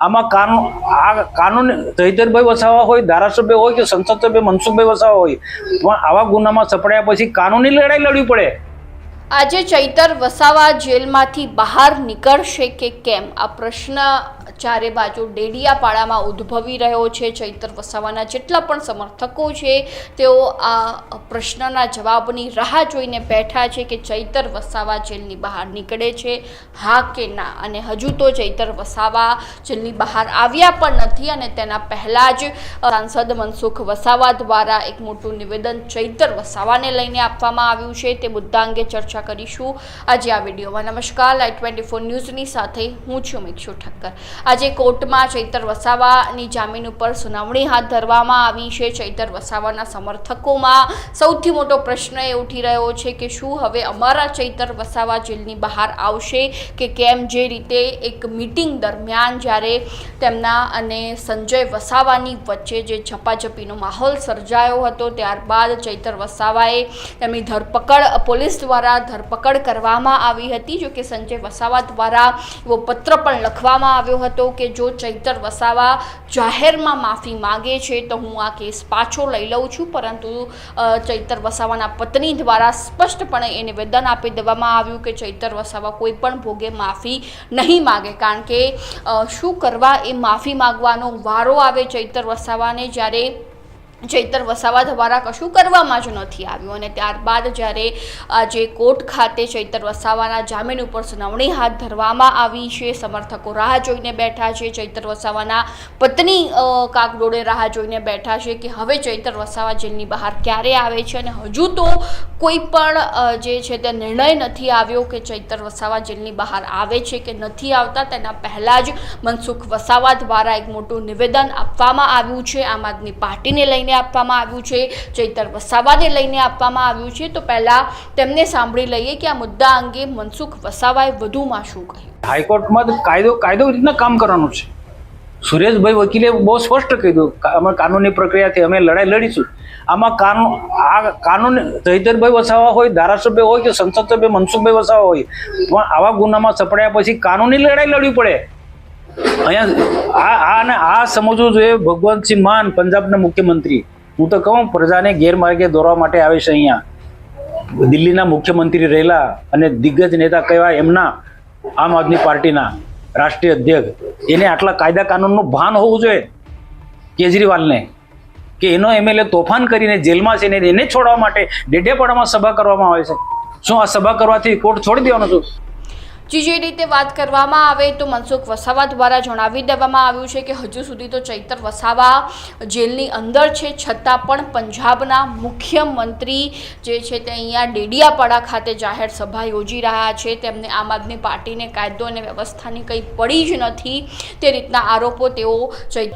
આમાં કાનૂન આ કાનૂન જયધરભાઈ વસાવા હોય, ધારાસભ્ય હોય કે સંસદ સભ્ય, મનસુખભાઈ વસાવા હોય. પણ આવા ગુનામાં સપડાયા પછી કાનૂની લડાઈ લડવી પડે. આજે ચૈતર વસાવા જેલમાંથી બહાર નીકળશે કે કેમ? આ પ્રશ્ન ચારે બાજુ ડેડિયાપાડામાં ઉદ્ભવી રહ્યો છે. ચૈતર વસાવાના જેટલા પણ સમર્થકો છે, તેઓ આ પ્રશ્નના જવાબની રાહ જોઈને બેઠા છે કે ચૈતર વસાવા જેલની બહાર નીકળે છે. હા કે ના? અને હજુ તો ચૈતર વસાવા જેલની બહાર આવ્યા પણ નથી અને તેના પહેલાં જ સાંસદ મનસુખ વસાવા દ્વારા એક મોટું નિવેદન ચૈતર વસાવાને લઈને આપવામાં આવ્યું છે. તે મુદ્દા અંગે ચર્ચા કરીશું. આજે આ વિડીયોમાં નમસ્કાર. લાઈટ ટ્વેન્ટી ફોર ન્યૂઝની સાથે હું છું મિક્ષુ ઠક્કર. આજે કોર્ટમાં ચૈતર વસાવાની જામીન ઉપર સુનાવણી હાથ ધરવામાં આવી છે. ચૈતર વસાવાના સમર્થકોમાં સૌથી મોટો પ્રશ્ન એ ઉઠી રહ્યો છે કે શું હવે અમારા ચૈતર વસાવા જેલની બહાર આવશે કે કેમ? જે રીતે એક મીટિંગ દરમિયાન જ્યારે તેમના અને સંજય વસાવાની વચ્ચે જે ઝપાઝપીનો માહોલ સર્જાયો હતો, ત્યારબાદ ચૈતર વસાવાએ તેમની ધરપકડ પોલીસ દ્વારા ધરપકડ કરવામાં આવી હતી. જો કે સંજય વસાવા દ્વારા એવો પત્ર પણ લખવામાં આવ્યો હતો કે જો ચૈતર વસાવા જાહેરમાં માફી માગે છે, તો હું આ કેસ પાછો લઈ લઉં છું. પરંતુ ચૈતર વસાવાના પત્ની દ્વારા સ્પષ્ટપણે એ નિવેદન આપી દેવામાં આવ્યું કે ચૈતર વસાવા કોઈ પણ ભોગે માફી નહીં માગે. કારણ કે શું કરવા એ માફી માગવાનો વારો આવે ચૈતર વસાવાને? જ્યારે ચૈતર વસાવા દ્વારા કશું કરવામાં જ નથી આવ્યું અને ત્યારબાદ જ્યારે આજે કોર્ટ ખાતે ચૈતર વસાવાના જામીન ઉપર સુનાવણી હાથ ધરવામાં આવી છે, સમર્થકો રાહ જોઈને બેઠા છે. ચૈતર વસાવાના પત્ની કાગડોળે રાહ જોઈને બેઠા છે કે હવે ચૈતર વસાવા જેલની બહાર ક્યારે આવે છે અને હજુ તો કોઈ પણ જે છે તે નિર્ણય નથી આવ્યો કે ચૈતર વસાવા જેલની બહાર આવે છે કે નથી આવતા. તેના પહેલાં જ મનસુખ વસાવા દ્વારા એક મોટું નિવેદન આપવામાં આવ્યું છે. આમ આદમી પાર્ટીને લઈને આપવામાં આવ્યું છે, ચૈતર વસાવાને લઈને આપવામાં આવ્યું છે, તો પહેલાં તેમને સાંભળી લઈએ કે આ મુદ્દા અંગે મનસુખ વસાવાએ વધુમાં શું કહ્યું. હાઈકોર્ટમાં કાયદો કાયદો રીતના કામ કરવાનું છે. સુરેશભાઈ વકીલે બહુ સ્પષ્ટ કીધું અમે કાનૂની પ્રક્રિયાથી અમે લડાઈ લડીશું. આમાં કાનૂન આ કાનૂન જયધરભાઈ વસાવા હોય, ધારાસભ્ય હોય કે સંસદ સભ્ય મનસુખભાઈ વસાવા હોય, પણ આવા ગુનામાં સપડાયા પછી કાનૂની લડાઈ લડવી પડે. અહીંયા આ સમજવું જોઈએ ભગવંતસિંહ માન, પંજાબના મુખ્યમંત્રી. હું તો કહું, પ્રજાને ગેરમાર્ગે દોરવા માટે આવે છે અહીંયા. દિલ્હીના મુખ્યમંત્રી રહેલા અને દિગ્ગજ નેતા કહેવાય એમના, આમ આદમી પાર્ટીના રાષ્ટ્રીય અધ્યક્ષ. એને આટલા કાયદા કાનૂનનું ભાન હોવું જોઈએ, કેજરીવાલને. કે એનો એમએલએ તોફાન કરીને જેલમાં છે ને એને છોડવા માટે ડેડિયાપાડામાં સભા કરવામાં આવે છે. શું આ સભા કરવાથી કોર્ટ છોડી દેવાનો છું? જે જે રીતે વાત કરવામાં આવે તો મનસુખ વસાવા દ્વારા જણાવી દેવામાં આવ્યું છે કે હજુ સુધી તો ચૈતર વસાવા જેલની અંદર છે, છતાં પણ પંજાબના મુખ્યમંત્રી જે છે તે અહીંયા ડેડિયાપાડા ખાતે જાહેર સભા યોજી રહ્યા છે. તેમને આમ આદમી પાર્ટીને કાયદો અને વ્યવસ્થાની કંઈ પડી જ નથી તે રીતના આરોપો તેઓ ચૈ